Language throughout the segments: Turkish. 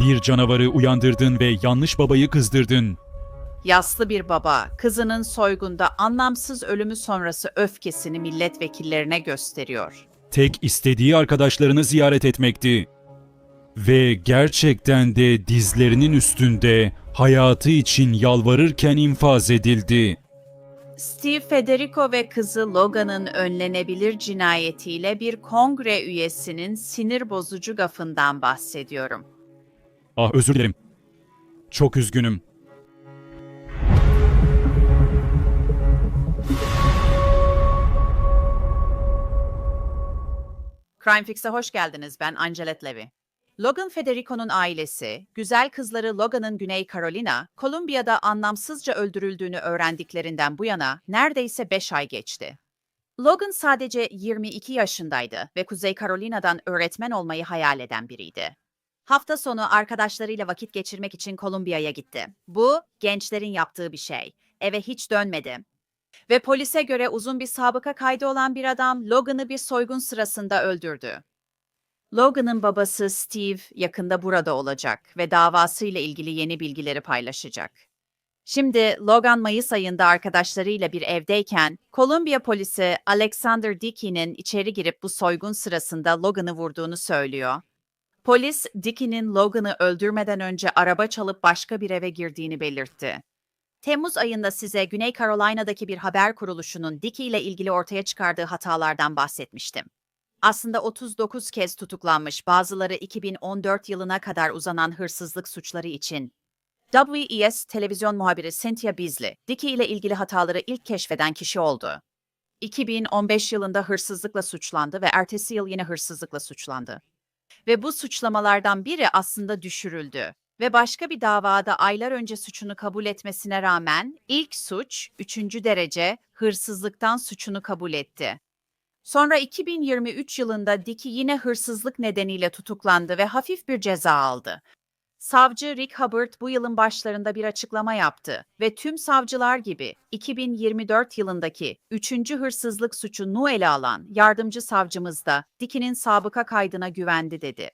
Bir canavarı uyandırdın ve yanlış babayı kızdırdın. Yaslı bir baba, kızının soygunda anlamsız ölümü sonrası öfkesini milletvekillerine gösteriyor. Tek istediği arkadaşlarını ziyaret etmekti. Ve gerçekten de dizlerinin üstünde hayatı için yalvarırken infaz edildi. Steve Federico ve kızı Logan'ın önlenebilir cinayetiyle bir kongre üyesinin sinir bozucu gafından bahsediyorum. Ah özür dilerim. Çok üzgünüm. Crime Fix'e hoş geldiniz. Ben Angelet Levy. Logan Federico'nun ailesi, güzel kızları Logan'ın Güney Carolina, Kolombiya'da anlamsızca öldürüldüğünü öğrendiklerinden bu yana neredeyse 5 ay geçti. Logan sadece 22 yaşındaydı ve Kuzey Carolina'dan öğretmen olmayı hayal eden biriydi. Hafta sonu arkadaşlarıyla vakit geçirmek için Kolombiya'ya gitti. Bu, gençlerin yaptığı bir şey. Eve hiç dönmedi. Ve polise göre uzun bir sabıka kaydı olan bir adam Logan'ı bir soygun sırasında öldürdü. Logan'ın babası Steve yakında burada olacak ve davasıyla ilgili yeni bilgileri paylaşacak. Şimdi Logan Mayıs ayında arkadaşlarıyla bir evdeyken Kolombiya polisi Alexander Dickey'nin içeri girip bu soygun sırasında Logan'ı vurduğunu söylüyor. Polis Dickey'nin Logan'ı öldürmeden önce araba çalıp başka bir eve girdiğini belirtti. Temmuz ayında size Güney Carolina'daki bir haber kuruluşunun Dickey ile ilgili ortaya çıkardığı hatalardan bahsetmiştim. Aslında 39 kez tutuklanmış, bazıları 2014 yılına kadar uzanan hırsızlık suçları için. WES televizyon muhabiri Cynthia Beasley, Dickey ile ilgili hataları ilk keşfeden kişi oldu. 2015 yılında hırsızlıkla suçlandı ve ertesi yıl yine hırsızlıkla suçlandı. Ve bu suçlamalardan biri aslında düşürüldü ve başka bir davada aylar önce suçunu kabul etmesine rağmen ilk suç, üçüncü derece hırsızlıktan suçunu kabul etti. Sonra 2023 yılında Dickey yine hırsızlık nedeniyle tutuklandı ve hafif bir ceza aldı. Savcı Rick Hubbard bu yılın başlarında bir açıklama yaptı ve tüm savcılar gibi 2024 yılındaki üçüncü hırsızlık suçunu ele alan yardımcı savcımız da Dickey'nin sabıka kaydına güvendi dedi.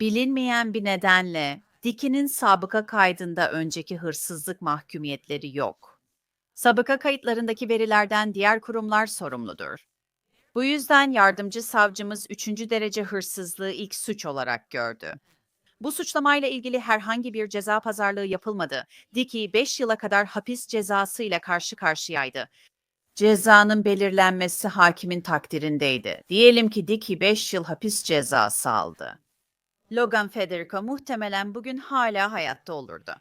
Bilinmeyen bir nedenle Dickey'nin sabıka kaydında önceki hırsızlık mahkumiyetleri yok. Sabıka kayıtlarındaki verilerden diğer kurumlar sorumludur. Bu yüzden yardımcı savcımız üçüncü derece hırsızlığı ilk suç olarak gördü. Bu suçlamayla ilgili herhangi bir ceza pazarlığı yapılmadı. Dickey 5 yıla kadar hapis cezası ile karşı karşıyaydı. Cezanın belirlenmesi hakimin takdirindeydi. Diyelim ki Dickey 5 yıl hapis cezası aldı. Logan Federico muhtemelen bugün hala hayatta olurdu.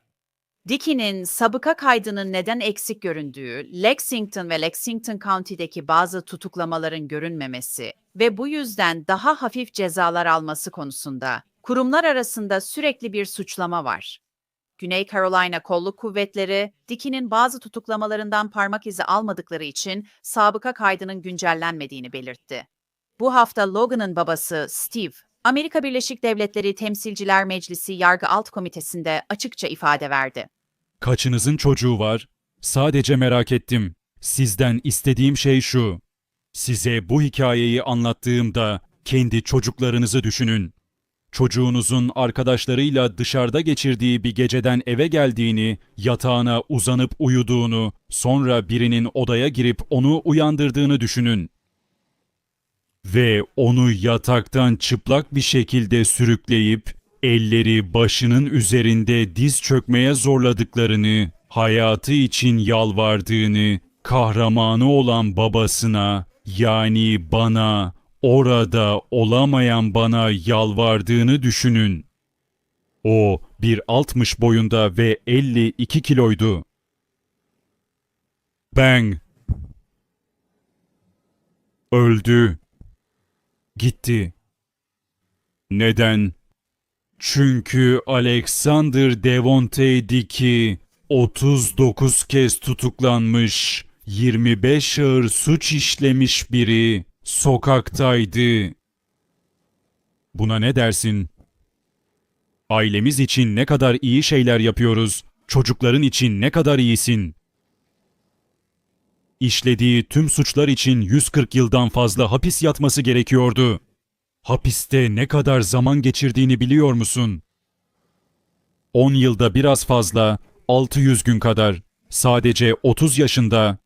Dickey'nin sabıka kaydının neden eksik göründüğü, Lexington ve Lexington County'deki bazı tutuklamaların görünmemesi ve bu yüzden daha hafif cezalar alması konusunda kurumlar arasında sürekli bir suçlama var. Güney Carolina kolluk kuvvetleri, Dickey'nin bazı tutuklamalarından parmak izi almadıkları için sabıka kaydının güncellenmediğini belirtti. Bu hafta Logan'ın babası Steve, Amerika Birleşik Devletleri Temsilciler Meclisi Yargı Alt Komitesi'nde açıkça ifade verdi. Kaçınızın çocuğu var? Sadece merak ettim. Sizden istediğim şey şu. Size bu hikayeyi anlattığımda kendi çocuklarınızı düşünün. Çocuğunuzun arkadaşlarıyla dışarıda geçirdiği bir geceden eve geldiğini, yatağına uzanıp uyuduğunu, sonra birinin odaya girip onu uyandırdığını düşünün. Ve onu yataktan çıplak bir şekilde sürükleyip elleri başının üzerinde diz çökmeye zorladıklarını, hayatı için yalvardığını, kahramanı olan babasına yani bana, orada olamayan bana yalvardığını düşünün. O 1.60 boyunda ve 52 kiloydu. Bang! Öldü. Gitti. Neden? Çünkü Alexander Devontae Dickey 39 kez tutuklanmış, 25 ağır suç işlemiş biri sokaktaydı. Buna ne dersin? Ailemiz için ne kadar iyi şeyler yapıyoruz, çocukların için ne kadar iyisin. İşlediği tüm suçlar için 140 yıldan fazla hapis yatması gerekiyordu. Hapiste ne kadar zaman geçirdiğini biliyor musun? 10 yılda biraz fazla 600 gün kadar. Sadece 30 yaşında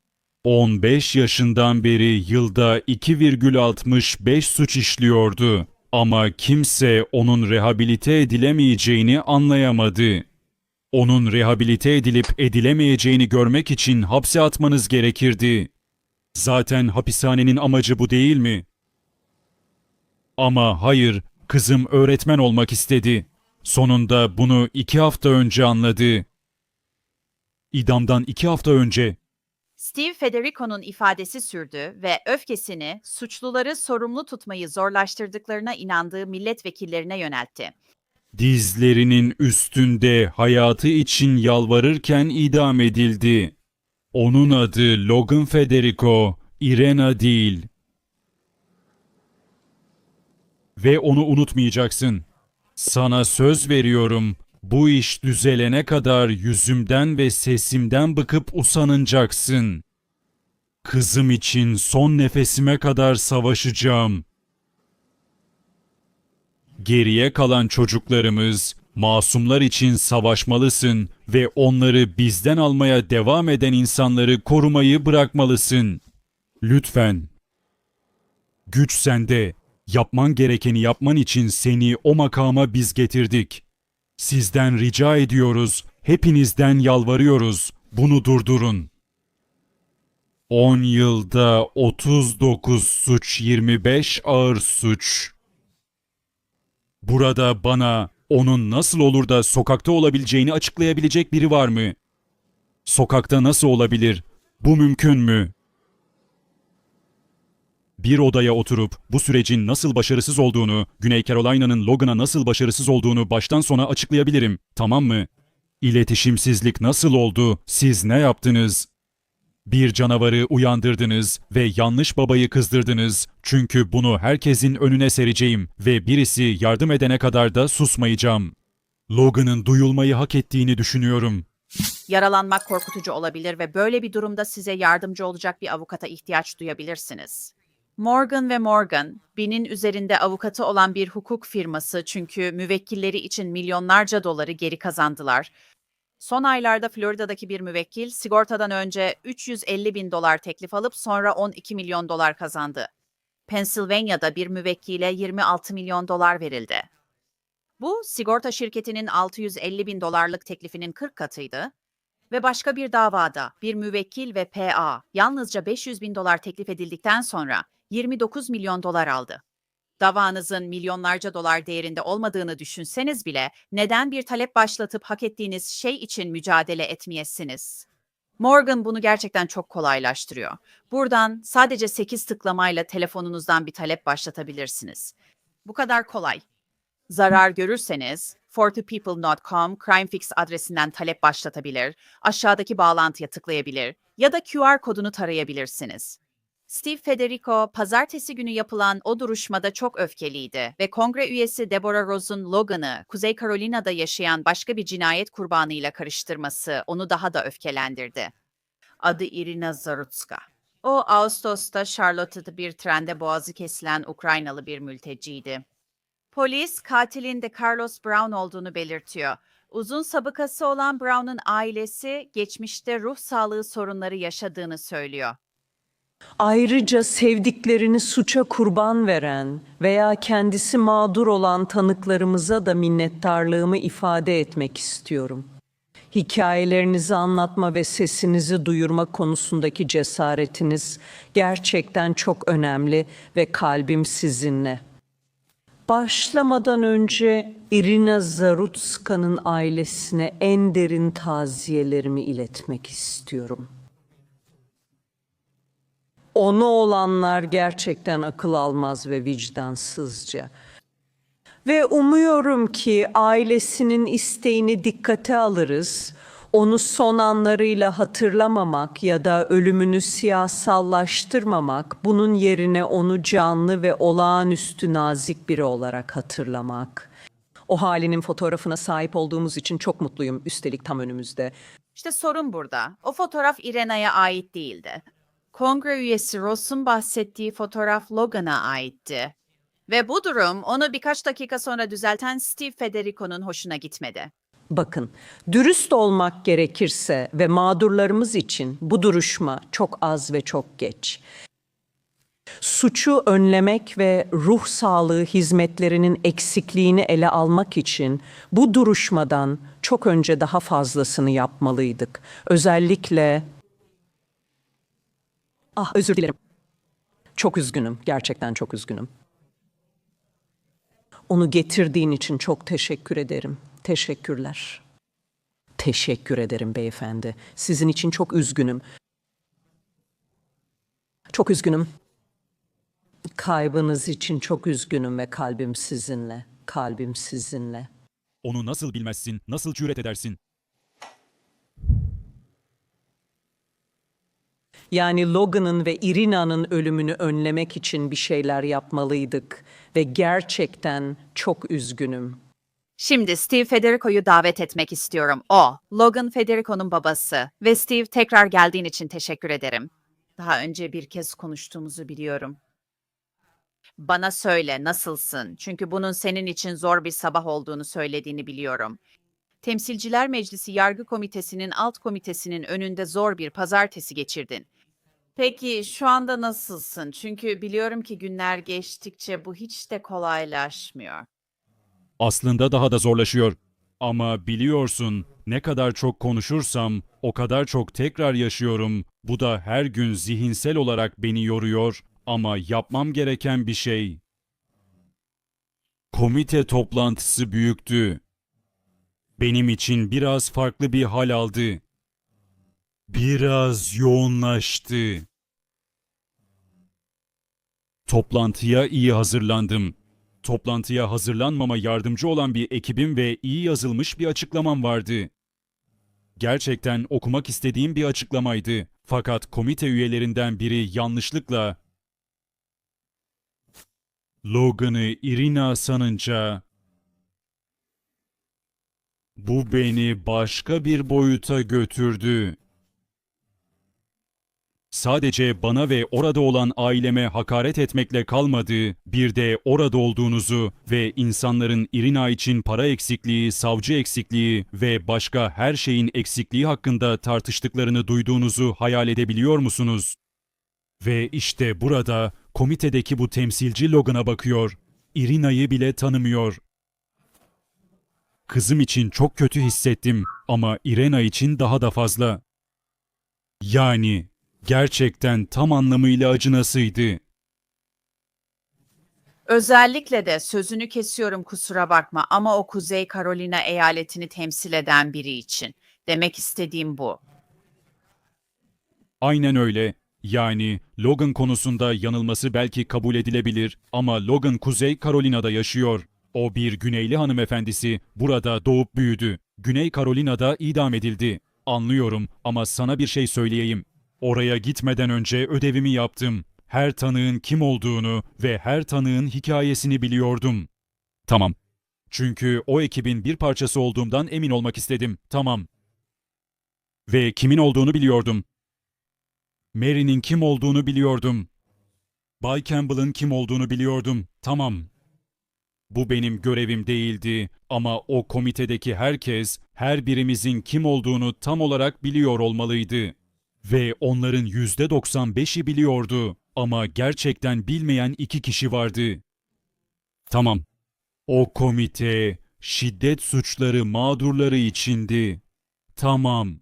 15 yaşından beri yılda 2,65 suç işliyordu. Ama kimse onun rehabilite edilemeyeceğini anlayamadı. Onun rehabilite edilip edilemeyeceğini görmek için hapse atmanız gerekirdi. Zaten hapishanenin amacı bu değil mi? Ama hayır, kızım öğretmen olmak istedi. Sonunda bunu iki hafta önce anladı. İdamdan iki hafta önce. Steve Federico'nun ifadesi sürdü ve öfkesini suçluları sorumlu tutmayı zorlaştırdıklarına inandığı milletvekillerine yöneltti. Dizlerinin üstünde hayatı için yalvarırken idam edildi. Onun adı Logan Federico, Irena değil. Ve onu unutmayacaksın. Sana söz veriyorum. Bu iş düzelene kadar yüzümden ve sesimden bıkıp usanınacaksın. Kızım için son nefesime kadar savaşacağım. Geriye kalan çocuklarımız, masumlar için savaşmalısın ve onları bizden almaya devam eden insanları korumayı bırakmalısın. Lütfen. Güç sende. Yapman gerekeni yapman için seni o makama biz getirdik. Sizden rica ediyoruz, hepinizden yalvarıyoruz. Bunu durdurun. 10 yılda 39 suç, 25 ağır suç. Burada bana onun nasıl olur da sokakta olabileceğini açıklayabilecek biri var mı? Sokakta nasıl olabilir? Bu mümkün mü? Bir odaya oturup bu sürecin nasıl başarısız olduğunu, Güney Carolina'nın Logan'a nasıl başarısız olduğunu baştan sona açıklayabilirim. Tamam mı? İletişimsizlik nasıl oldu? Siz ne yaptınız? Bir canavarı uyandırdınız ve yanlış babayı kızdırdınız. Çünkü bunu herkesin önüne sereceğim ve birisi yardım edene kadar da susmayacağım. Logan'ın duyulmayı hak ettiğini düşünüyorum. Yaralanmak korkutucu olabilir ve böyle bir durumda size yardımcı olacak bir avukata ihtiyaç duyabilirsiniz. Morgan ve Morgan, binin üzerinde avukatı olan bir hukuk firması çünkü müvekkilleri için milyonlarca doları geri kazandılar. Son aylarda Florida'daki bir müvekkil sigortadan önce 350 bin dolar teklif alıp sonra 12 milyon dolar kazandı. Pennsylvania'da bir müvekkile 26 milyon dolar verildi. Bu sigorta şirketinin 650 bin dolarlık teklifinin 40 katıydı ve başka bir davada bir müvekkil ve PA yalnızca 500 bin dolar teklif edildikten sonra 29 milyon dolar aldı. Davanızın milyonlarca dolar değerinde olmadığını düşünseniz bile neden bir talep başlatıp hak ettiğiniz şey için mücadele etmeyesiniz? Morgan bunu gerçekten çok kolaylaştırıyor. Buradan sadece 8 tıklamayla telefonunuzdan bir talep başlatabilirsiniz. Bu kadar kolay. Zarar görürseniz fortopeople.com CrimeFix adresinden talep başlatabilir, aşağıdaki bağlantıya tıklayabilir ya da QR kodunu tarayabilirsiniz. Steve Federico, pazartesi günü yapılan o duruşmada çok öfkeliydi ve kongre üyesi Deborah Rose'un Logan'ı Kuzey Carolina'da yaşayan başka bir cinayet kurbanıyla karıştırması onu daha da öfkelendirdi. Adı Irina Zarutska. O Ağustos'ta Charlotte'da bir trende boğazı kesilen Ukraynalı bir mülteciydi. Polis katilin de Carlos Brown olduğunu belirtiyor. Uzun sabıkası olan Brown'un ailesi geçmişte ruh sağlığı sorunları yaşadığını söylüyor. Ayrıca sevdiklerini suça kurban veren veya kendisi mağdur olan tanıklarımıza da minnettarlığımı ifade etmek istiyorum. Hikayelerinizi anlatma ve sesinizi duyurma konusundaki cesaretiniz gerçekten çok önemli ve kalbim sizinle. Başlamadan önce Irina Zarutska'nın ailesine en derin taziyelerimi iletmek istiyorum. Onu olanlar gerçekten akıl almaz ve vicdansızca. Ve umuyorum ki ailesinin isteğini dikkate alırız. Onu son anlarıyla hatırlamamak ya da ölümünü siyasallaştırmamak, bunun yerine onu canlı ve olağanüstü nazik biri olarak hatırlamak. O halinin fotoğrafına sahip olduğumuz için çok mutluyum. Üstelik tam önümüzde. İşte sorun burada. O fotoğraf Irena'ya ait değildi. Kongre üyesi Ross'un bahsettiği fotoğraf Logan'a aitti. Ve bu durum onu birkaç dakika sonra düzelten Steve Federico'nun hoşuna gitmedi. Bakın, dürüst olmak gerekirse ve mağdurlarımız için bu duruşma çok az ve çok geç. Suçu önlemek ve ruh sağlığı hizmetlerinin eksikliğini ele almak için bu duruşmadan çok önce daha fazlasını yapmalıydık. Özellikle Ah özür dilerim. Çok üzgünüm. Gerçekten çok üzgünüm. Onu getirdiğin için çok teşekkür ederim. Teşekkürler. Teşekkür ederim beyefendi. Sizin için çok üzgünüm. Çok üzgünüm. Kaybınız için çok üzgünüm ve kalbim sizinle. Kalbim sizinle. Onu nasıl bilmezsin, nasıl cüret edersin? Yani Logan'ın ve Irina'nın ölümünü önlemek için bir şeyler yapmalıydık ve gerçekten çok üzgünüm. Şimdi Steve Federico'yu davet etmek istiyorum. O, Logan Federico'nun babası ve Steve tekrar geldiğin için teşekkür ederim. Daha önce bir kez konuştuğumuzu biliyorum. Bana söyle nasılsın? Çünkü bunun senin için zor bir sabah olduğunu söylediğini biliyorum. Temsilciler Meclisi Yargı Komitesi'nin alt komitesinin önünde zor bir pazartesi geçirdin. Peki şu anda nasılsın? Çünkü biliyorum ki günler geçtikçe bu hiç de kolaylaşmıyor. Aslında daha da zorlaşıyor. Ama biliyorsun, ne kadar çok konuşursam o kadar çok tekrar yaşıyorum. Bu da her gün zihinsel olarak beni yoruyor ama yapmam gereken bir şey. Komite toplantısı büyüktü. Benim için biraz farklı bir hal aldı. Biraz yoğunlaştı. Toplantıya iyi hazırlandım. Toplantıya hazırlanmama yardımcı olan bir ekibim ve iyi yazılmış bir açıklamam vardı. Gerçekten okumak istediğim bir açıklamaydı. Fakat komite üyelerinden biri yanlışlıkla Logan'ı Irina sanınca bu beni başka bir boyuta götürdü. Sadece bana ve orada olan aileme hakaret etmekle kalmadı, bir de orada olduğunuzu ve insanların Irina için para eksikliği, savcı eksikliği ve başka her şeyin eksikliği hakkında tartıştıklarını duyduğunuzu hayal edebiliyor musunuz? Ve işte burada komitedeki bu temsilci Logan'a bakıyor. Irina'yı bile tanımıyor. Kızım için çok kötü hissettim ama Irena için daha da fazla. Yani gerçekten tam anlamıyla acınasıydı. Özellikle de sözünü kesiyorum kusura bakma ama o Kuzey Carolina eyaletini temsil eden biri için. Demek istediğim bu. Aynen öyle. Yani Logan konusunda yanılması belki kabul edilebilir ama Logan Kuzey Carolina'da yaşıyor. O bir Güneyli hanımefendisi burada doğup büyüdü. Güney Carolina'da idam edildi. Anlıyorum ama sana bir şey söyleyeyim. Oraya gitmeden önce ödevimi yaptım. Her tanığın kim olduğunu ve her tanığın hikayesini biliyordum. Tamam. Çünkü o ekibin bir parçası olduğumdan emin olmak istedim. Tamam. Ve kimin olduğunu biliyordum. Mary'nin kim olduğunu biliyordum. Bay Campbell'ın kim olduğunu biliyordum. Tamam. Bu benim görevim değildi ama o komitedeki herkes her birimizin kim olduğunu tam olarak biliyor olmalıydı. Ve onların yüzde 95'i biliyordu ama gerçekten bilmeyen iki kişi vardı. Tamam. O komite şiddet suçları mağdurları içindi. Tamam.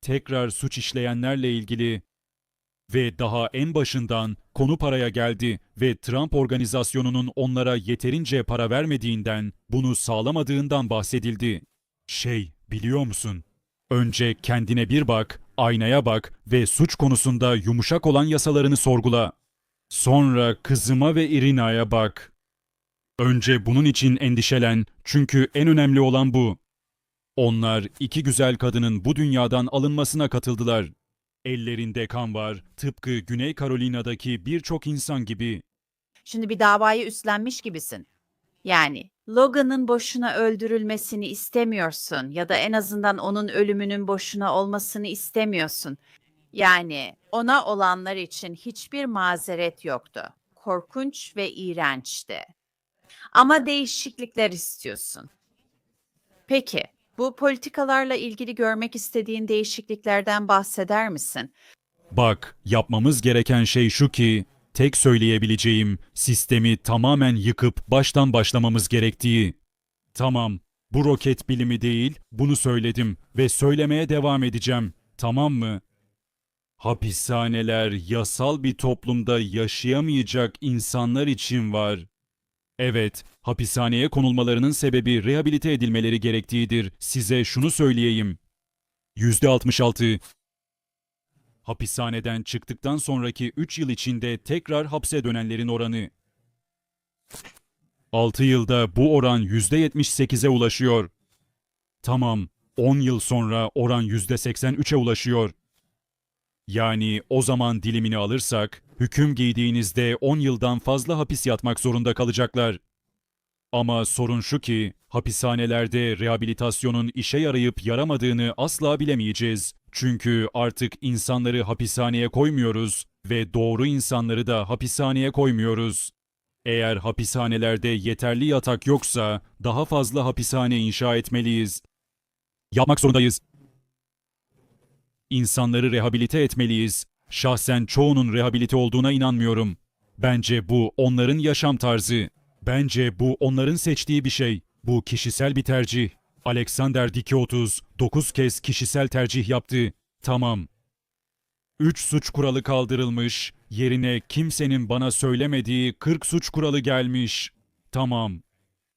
Tekrar suç işleyenlerle ilgili ve daha en başından konu paraya geldi ve Trump organizasyonunun onlara yeterince para vermediğinden, bunu sağlamadığından bahsedildi. Şey, biliyor musun? Önce kendine bir bak, aynaya bak ve suç konusunda yumuşak olan yasalarını sorgula. Sonra kızıma ve Irina'ya bak. Önce bunun için endişelen çünkü en önemli olan bu. Onlar iki güzel kadının bu dünyadan alınmasına katıldılar. Ellerinde kan var, tıpkı Güney Carolina'daki birçok insan gibi. Şimdi bir davayı üstlenmiş gibisin. Yani Logan'ın boşuna öldürülmesini istemiyorsun ya da en azından onun ölümünün boşuna olmasını istemiyorsun. Yani ona olanlar için hiçbir mazeret yoktu. Korkunç ve iğrençti. Ama değişiklikler istiyorsun. Peki, Bu politikalarla ilgili görmek istediğin değişikliklerden bahseder misin? Bak, yapmamız gereken şey şu ki, tek söyleyebileceğim sistemi tamamen yıkıp baştan başlamamız gerektiği. Tamam, bu roket bilimi değil, bunu söyledim ve söylemeye devam edeceğim. Tamam mı? Hapishaneler yasal bir toplumda yaşayamayacak insanlar için var. Evet, hapishaneye konulmalarının sebebi rehabilite edilmeleri gerektiğidir. Size şunu söyleyeyim. %66 Hapishaneden çıktıktan sonraki 3 yıl içinde tekrar hapse dönenlerin oranı. 6 yılda bu oran %78'e ulaşıyor. Tamam, 10 yıl sonra oran %83'e ulaşıyor. Yani o zaman dilimini alırsak, hüküm giydiğinizde 10 yıldan fazla hapis yatmak zorunda kalacaklar. Ama sorun şu ki, hapishanelerde rehabilitasyonun işe yarayıp yaramadığını asla bilemeyeceğiz. Çünkü artık insanları hapishaneye koymuyoruz ve doğru insanları da hapishaneye koymuyoruz. Eğer hapishanelerde yeterli yatak yoksa daha fazla hapishane inşa etmeliyiz. Yapmak zorundayız. İnsanları rehabilite etmeliyiz. Şahsen çoğunun rehabilite olduğuna inanmıyorum. Bence bu onların yaşam tarzı. Bence bu onların seçtiği bir şey. Bu kişisel bir tercih. Alexander Dikiotus 9 kez kişisel tercih yaptı. Tamam. 3 suç kuralı kaldırılmış. Yerine kimsenin bana söylemediği 40 suç kuralı gelmiş. Tamam.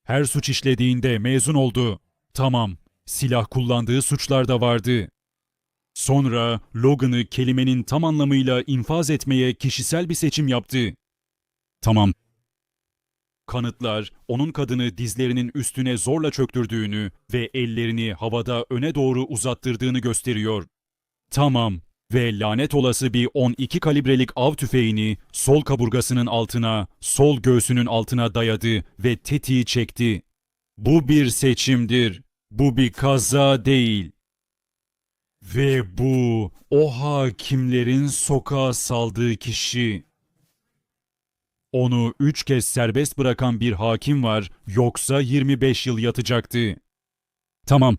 Her suç işlediğinde mezun oldu. Tamam. Silah kullandığı suçlar da vardı. Sonra Logan'ı kelimenin tam anlamıyla infaz etmeye kişisel bir seçim yaptı. Tamam. Kanıtlar onun kadını dizlerinin üstüne zorla çöktürdüğünü ve ellerini havada öne doğru uzattırdığını gösteriyor. Tamam. Ve lanet olası bir 12 kalibrelik av tüfeğini sol kaburgasının altına, sol göğsünün altına dayadı ve tetiği çekti. Bu bir seçimdir. Bu bir kaza değil. Ve bu o hakimlerin sokağa saldığı kişi. Onu üç kez serbest bırakan bir hakim var, yoksa 25 yıl yatacaktı. Tamam.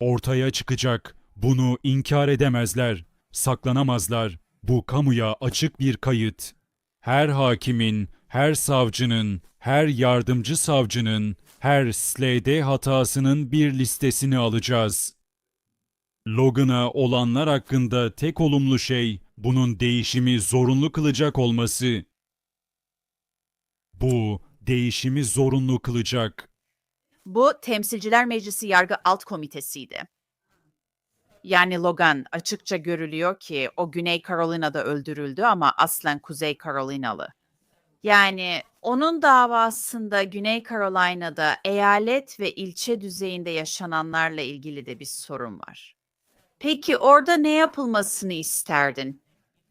Ortaya çıkacak. Bunu inkar edemezler. Saklanamazlar. Bu kamuya açık bir kayıt. Her hakimin, her savcının, her yardımcı savcının, her SLD hatasının bir listesini alacağız. Logan'a olanlar hakkında tek olumlu şey bunun değişimi zorunlu kılacak olması. Bu değişimi zorunlu kılacak. Bu Temsilciler Meclisi Yargı Alt Komitesi'ydi. Yani Logan açıkça görülüyor ki o Güney Carolina'da öldürüldü ama aslen Kuzey Carolinalı. Yani onun davasında Güney Carolina'da eyalet ve ilçe düzeyinde yaşananlarla ilgili de bir sorun var. Peki orada ne yapılmasını isterdin?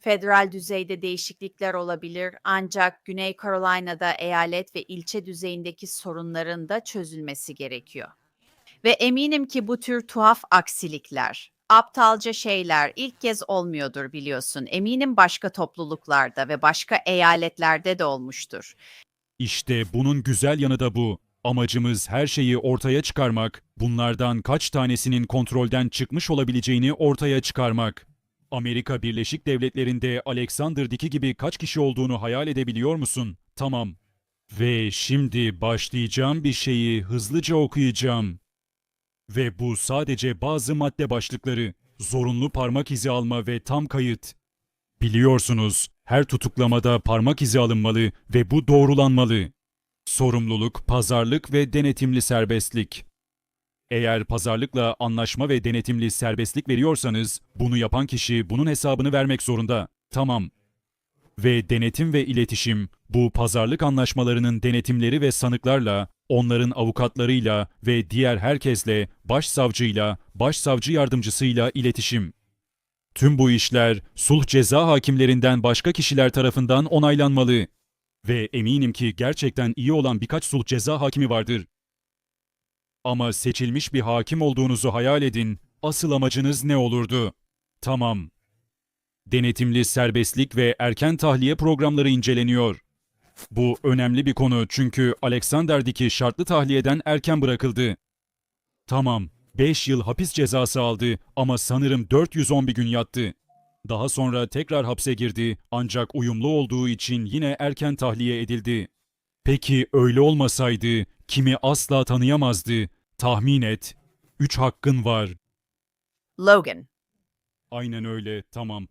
Federal düzeyde değişiklikler olabilir ancak Güney Carolina'da eyalet ve ilçe düzeyindeki sorunların da çözülmesi gerekiyor. Ve eminim ki bu tür tuhaf aksilikler, aptalca şeyler ilk kez olmuyordur biliyorsun. Eminim başka topluluklarda ve başka eyaletlerde de olmuştur. İşte bunun güzel yanı da bu. Amacımız her şeyi ortaya çıkarmak, bunlardan kaç tanesinin kontrolden çıkmış olabileceğini ortaya çıkarmak. Amerika Birleşik Devletleri'nde Alexander Dickey gibi kaç kişi olduğunu hayal edebiliyor musun? Tamam. Ve şimdi başlayacağım bir şeyi hızlıca okuyacağım. Ve bu sadece bazı madde başlıkları. Zorunlu parmak izi alma ve tam kayıt. Biliyorsunuz, her tutuklamada parmak izi alınmalı ve bu doğrulanmalı. Sorumluluk, pazarlık ve denetimli serbestlik. Eğer pazarlıkla anlaşma ve denetimli serbestlik veriyorsanız, bunu yapan kişi bunun hesabını vermek zorunda. Tamam. Ve denetim ve iletişim, bu pazarlık anlaşmalarının denetimleri ve sanıklarla, onların avukatlarıyla ve diğer herkesle, başsavcıyla, başsavcı yardımcısıyla iletişim. Tüm bu işler sulh ceza hakimlerinden başka kişiler tarafından onaylanmalı. Ve eminim ki gerçekten iyi olan birkaç sulh ceza hakimi vardır. Ama seçilmiş bir hakim olduğunuzu hayal edin. Asıl amacınız ne olurdu? Tamam. Denetimli serbestlik ve erken tahliye programları inceleniyor. Bu önemli bir konu çünkü Alexander Dickey şartlı tahliyeden erken bırakıldı. Tamam, 5 yıl hapis cezası aldı ama sanırım 411 gün yattı. Daha sonra tekrar hapse girdi ancak uyumlu olduğu için yine erken tahliye edildi. Peki öyle olmasaydı kimi asla tanıyamazdı? Tahmin et. 3 hakkın var. Logan. Aynen öyle, tamam.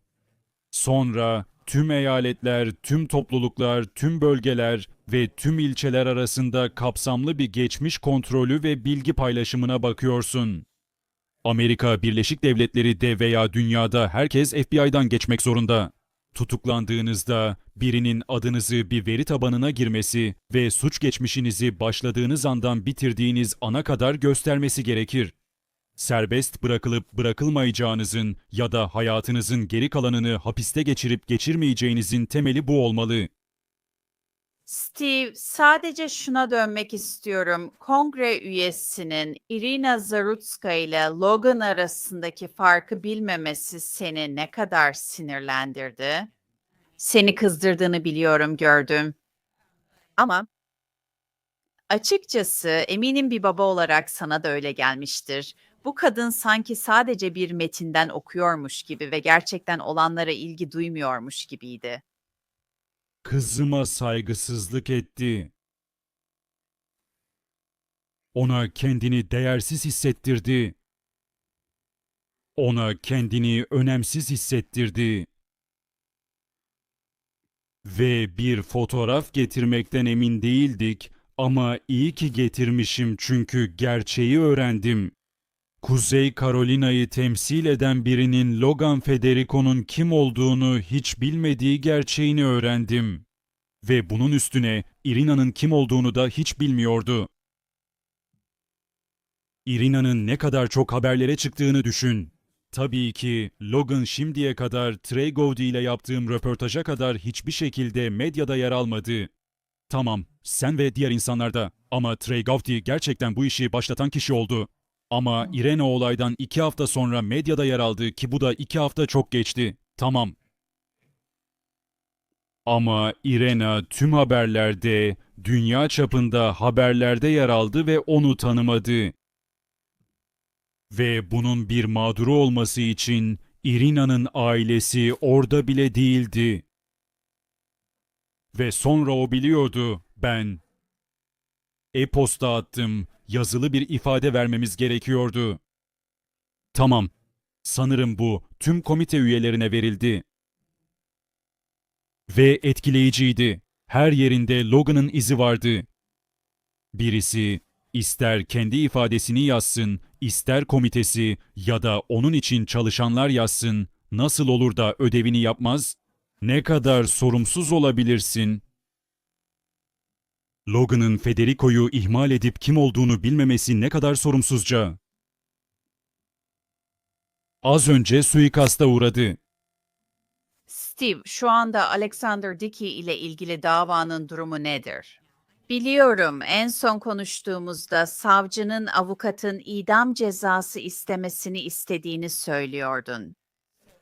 Sonra tüm eyaletler, tüm topluluklar, tüm bölgeler ve tüm ilçeler arasında kapsamlı bir geçmiş kontrolü ve bilgi paylaşımına bakıyorsun. Amerika Birleşik Devletleri de veya dünyada herkes FBI'dan geçmek zorunda. Tutuklandığınızda birinin adınızı bir veri tabanına girmesi ve suç geçmişinizi başladığınız andan bitirdiğiniz ana kadar göstermesi gerekir serbest bırakılıp bırakılmayacağınızın ya da hayatınızın geri kalanını hapiste geçirip geçirmeyeceğinizin temeli bu olmalı. Steve, sadece şuna dönmek istiyorum. Kongre üyesinin Irina Zarutska ile Logan arasındaki farkı bilmemesi seni ne kadar sinirlendirdi? Seni kızdırdığını biliyorum, gördüm. Ama açıkçası eminim bir baba olarak sana da öyle gelmiştir. Bu kadın sanki sadece bir metinden okuyormuş gibi ve gerçekten olanlara ilgi duymuyormuş gibiydi. Kızıma saygısızlık etti. Ona kendini değersiz hissettirdi. Ona kendini önemsiz hissettirdi. Ve bir fotoğraf getirmekten emin değildik ama iyi ki getirmişim çünkü gerçeği öğrendim. Kuzey Carolina'yı temsil eden birinin Logan Federico'nun kim olduğunu hiç bilmediği gerçeğini öğrendim. Ve bunun üstüne Irina'nın kim olduğunu da hiç bilmiyordu. Irina'nın ne kadar çok haberlere çıktığını düşün. Tabii ki Logan şimdiye kadar Trey Gowdy ile yaptığım röportaja kadar hiçbir şekilde medyada yer almadı. Tamam, sen ve diğer insanlar da ama Trey Gowdy gerçekten bu işi başlatan kişi oldu. Ama Irene olaydan iki hafta sonra medyada yer aldı ki bu da iki hafta çok geçti. Tamam. Ama Irena tüm haberlerde, dünya çapında haberlerde yer aldı ve onu tanımadı. Ve bunun bir mağduru olması için Irina'nın ailesi orada bile değildi. Ve sonra o biliyordu ben. E-posta attım, yazılı bir ifade vermemiz gerekiyordu. Tamam, sanırım bu tüm komite üyelerine verildi. Ve etkileyiciydi. Her yerinde Logan'ın izi vardı. Birisi ister kendi ifadesini yazsın, ister komitesi ya da onun için çalışanlar yazsın, nasıl olur da ödevini yapmaz? Ne kadar sorumsuz olabilirsin? Logan'ın Federico'yu ihmal edip kim olduğunu bilmemesi ne kadar sorumsuzca. Az önce suikasta uğradı. Steve, şu anda Alexander Dickey ile ilgili davanın durumu nedir? Biliyorum, en son konuştuğumuzda savcının avukatın idam cezası istemesini istediğini söylüyordun.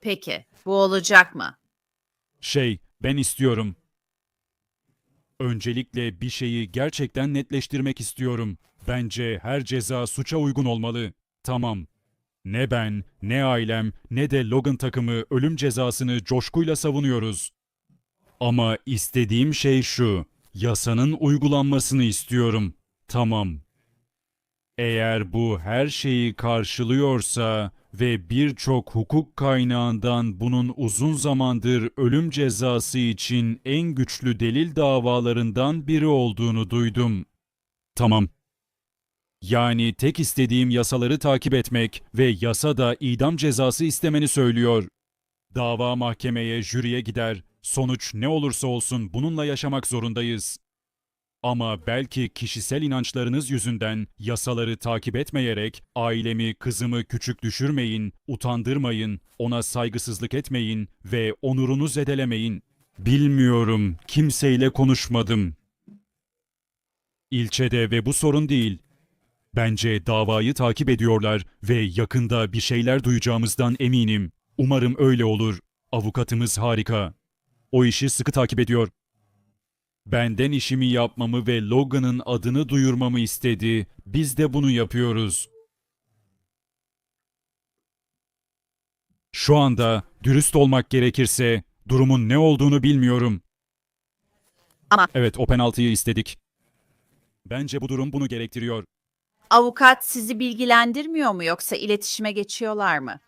Peki, bu olacak mı? Şey, ben istiyorum. Öncelikle bir şeyi gerçekten netleştirmek istiyorum. Bence her ceza suça uygun olmalı. Tamam. Ne ben, ne ailem, ne de Logan takımı ölüm cezasını coşkuyla savunuyoruz. Ama istediğim şey şu. Yasanın uygulanmasını istiyorum. Tamam. Eğer bu her şeyi karşılıyorsa ve birçok hukuk kaynağından bunun uzun zamandır ölüm cezası için en güçlü delil davalarından biri olduğunu duydum. Tamam. Yani tek istediğim yasaları takip etmek ve yasa da idam cezası istemeni söylüyor. Dava mahkemeye, jüriye gider. Sonuç ne olursa olsun bununla yaşamak zorundayız. Ama belki kişisel inançlarınız yüzünden yasaları takip etmeyerek ailemi, kızımı küçük düşürmeyin, utandırmayın, ona saygısızlık etmeyin ve onurunu zedelemeyin. Bilmiyorum, kimseyle konuşmadım. İlçede ve bu sorun değil. Bence davayı takip ediyorlar ve yakında bir şeyler duyacağımızdan eminim. Umarım öyle olur. Avukatımız harika. O işi sıkı takip ediyor. Benden işimi yapmamı ve Logan'ın adını duyurmamı istedi. Biz de bunu yapıyoruz. Şu anda dürüst olmak gerekirse durumun ne olduğunu bilmiyorum. Ama Evet o penaltıyı istedik. Bence bu durum bunu gerektiriyor. avukat sizi bilgilendirmiyor mu yoksa iletişime geçiyorlar mı?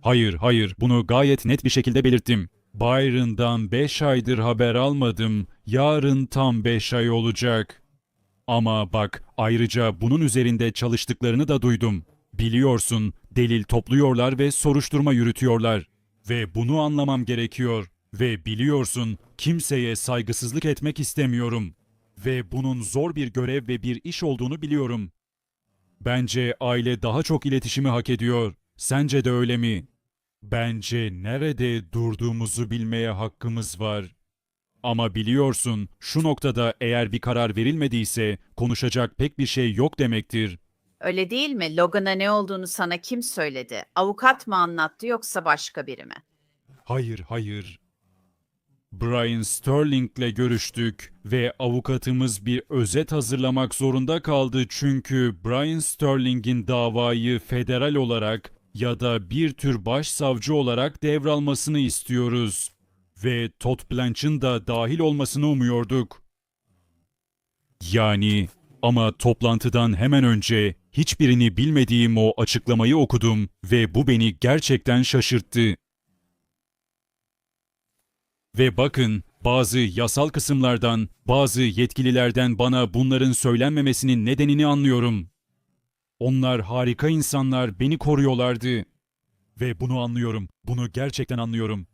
Hayır hayır bunu gayet net bir şekilde belirttim. Byron'dan 5 aydır haber almadım. Yarın tam 5 ay olacak. Ama bak, ayrıca bunun üzerinde çalıştıklarını da duydum. Biliyorsun, delil topluyorlar ve soruşturma yürütüyorlar. Ve bunu anlamam gerekiyor. Ve biliyorsun, kimseye saygısızlık etmek istemiyorum. Ve bunun zor bir görev ve bir iş olduğunu biliyorum. Bence aile daha çok iletişimi hak ediyor. Sence de öyle mi? Bence nerede durduğumuzu bilmeye hakkımız var. Ama biliyorsun, şu noktada eğer bir karar verilmediyse konuşacak pek bir şey yok demektir. Öyle değil mi? Logan'a ne olduğunu sana kim söyledi? Avukat mı anlattı yoksa başka biri mi? Hayır, hayır. Brian Sterling'le görüştük ve avukatımız bir özet hazırlamak zorunda kaldı çünkü Brian Sterling'in davayı federal olarak ya da bir tür başsavcı olarak devralmasını istiyoruz. Ve Todd Blanch'ın da dahil olmasını umuyorduk. Yani ama toplantıdan hemen önce hiçbirini bilmediğim o açıklamayı okudum ve bu beni gerçekten şaşırttı. Ve bakın, bazı yasal kısımlardan, bazı yetkililerden bana bunların söylenmemesinin nedenini anlıyorum. Onlar harika insanlar, beni koruyorlardı. Ve bunu anlıyorum, bunu gerçekten anlıyorum.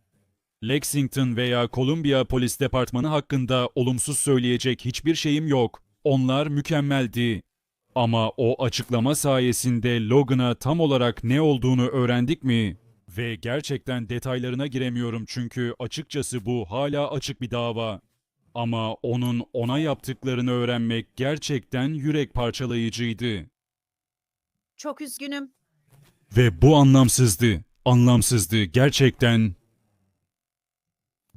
Lexington veya Columbia Polis Departmanı hakkında olumsuz söyleyecek hiçbir şeyim yok. Onlar mükemmeldi. Ama o açıklama sayesinde Logan'a tam olarak ne olduğunu öğrendik mi? Ve gerçekten detaylarına giremiyorum çünkü açıkçası bu hala açık bir dava. Ama onun ona yaptıklarını öğrenmek gerçekten yürek parçalayıcıydı. Çok üzgünüm. Ve bu anlamsızdı. Anlamsızdı gerçekten.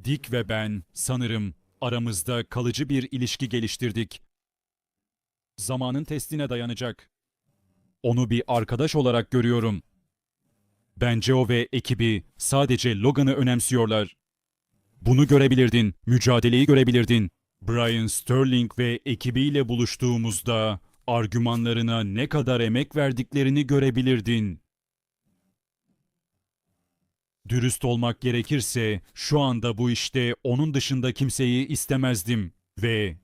Dick ve ben sanırım aramızda kalıcı bir ilişki geliştirdik. Zamanın testine dayanacak. Onu bir arkadaş olarak görüyorum. Bence o ve ekibi sadece Logan'ı önemsiyorlar. Bunu görebilirdin, mücadeleyi görebilirdin. Brian Sterling ve ekibiyle buluştuğumuzda argümanlarına ne kadar emek verdiklerini görebilirdin. Dürüst olmak gerekirse şu anda bu işte onun dışında kimseyi istemezdim ve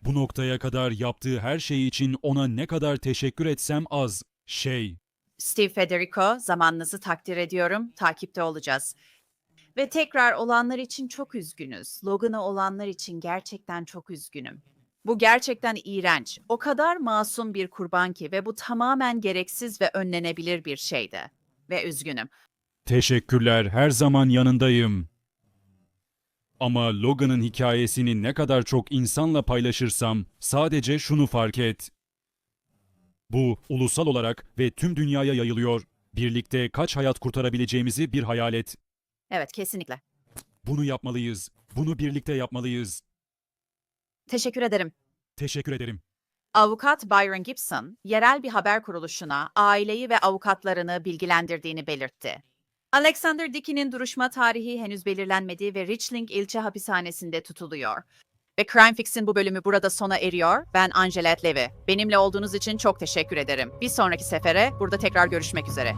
bu noktaya kadar yaptığı her şey için ona ne kadar teşekkür etsem az. Şey, Steve Federico, zamanınızı takdir ediyorum. Takipte olacağız. Ve tekrar olanlar için çok üzgünüz. Logan'a olanlar için gerçekten çok üzgünüm. Bu gerçekten iğrenç. O kadar masum bir kurban ki ve bu tamamen gereksiz ve önlenebilir bir şeydi. Ve üzgünüm. Teşekkürler, her zaman yanındayım. Ama Logan'ın hikayesini ne kadar çok insanla paylaşırsam sadece şunu fark et. Bu ulusal olarak ve tüm dünyaya yayılıyor. Birlikte kaç hayat kurtarabileceğimizi bir hayal et. Evet, kesinlikle. Bunu yapmalıyız. Bunu birlikte yapmalıyız. Teşekkür ederim. Teşekkür ederim. Avukat Byron Gibson, yerel bir haber kuruluşuna aileyi ve avukatlarını bilgilendirdiğini belirtti. Alexander Dickey'nin duruşma tarihi henüz belirlenmedi ve Richling ilçe hapishanesinde tutuluyor. Ve Crime Fix'in bu bölümü burada sona eriyor. Ben Angelet Levy. Benimle olduğunuz için çok teşekkür ederim. Bir sonraki sefere burada tekrar görüşmek üzere.